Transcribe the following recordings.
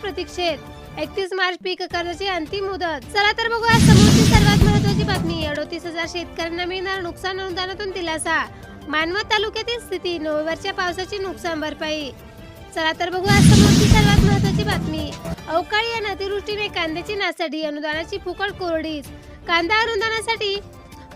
प्रतीक्षेत. एकतीस मार्च पीक कर्जाची अंतिम मुदत. चला तर बघूया समोरची सर्वात महत्वाची बातमी. अडोतीस हजार शेतकऱ्यांना मिळणार नुकसान अनुदानातून दिलासा. मानवत तालुक्यातील स्थिती नोव्हेंबरच्या पावसाची नुकसान भरपाई. चला तर बघूया समोरची सर्वात महत्वाची बातमी. अवकाळी आणि अतिवृष्टीने कांद्याची नासाडी अनुदानाची फुकट कोरडीच कांदा अनुदानासाठी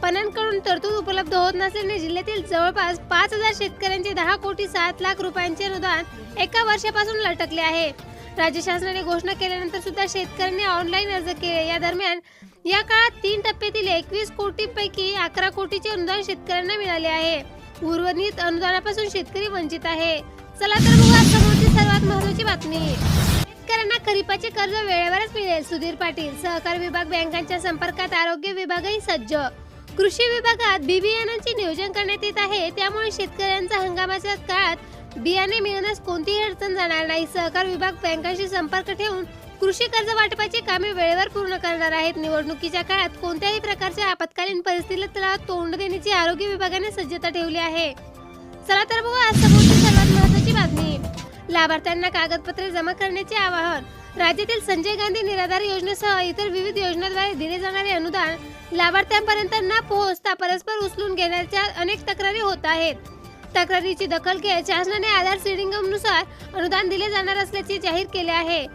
पणनकडून तरतूद उपलब्ध होत नसल्याने जिल्ह्यातील जवळपास पाच हजार शेतकऱ्यांचे दहा कोटी सात लाख रुपयांचे अनुदान एका वर्षापासून लटकले आहे. राज्य शासनाने घोषणा केल्यानंतर सुद्धा शेतकऱ्यांनी ऑनलाईन अर्ज केले. या दरम्यान या काळात तीन टप्प्यातील एकवीस कोटी पैकी अकरा कोटीचे अनुदान शेतकऱ्यांना मिळाले आहे. उर्वरित अनुदानापासून शेतकरी वंचित आहे. चला तर बघू आज समोरची सर्वात महत्वाची बातमी. शेतकऱ्यांना खरीपाचे कर्ज वेळेवरच मिळेल. सुधीर पाटील सहकार विभाग बँकांच्या संपर्कात आरोग्य विभागही सज्ज. कृषी विभागात बी बियाणांचे नियोजन करण्यात येत आहे. त्यामुळे शेतकऱ्यांचा हंगामाच्या काळात बियाणे मिळण्यास कोणतीही अडचण जाणार नाही. सहकार विभाग बँकांशी संपर्क ठेवून कृषी कर्ज वाटपाची कामे वेळेवर पूर्ण करणार आहेत. निवडणुकीच्या काळात कोणत्याही प्रकारच्या आपत्कालीन परिस्थितीला तोंड देण्याची आरोग्य विभागाने सज्जता ठेवली आहे. चला तर बघू आज समोरची सर्वात महत्वाची बातमी. लाभार्थ्यांना कागदपत्रे जमा करण्याचे आवाहन. राज्यातील संजय गांधी निराधार योजनेसह इतर विविध योजनांद्वारे दिले जाणारे अनुदान लाभार्थ्यांपर्यंत न पोहोचता परस्पर उचलून घेण्याच्या अनेक तक्रारी होत आहेत. तक्रारीची दखल घेत शासनाने आधार सिडिंगनुसार अनुदान दिले जाणार असल्याचे जाहीर केले आहे.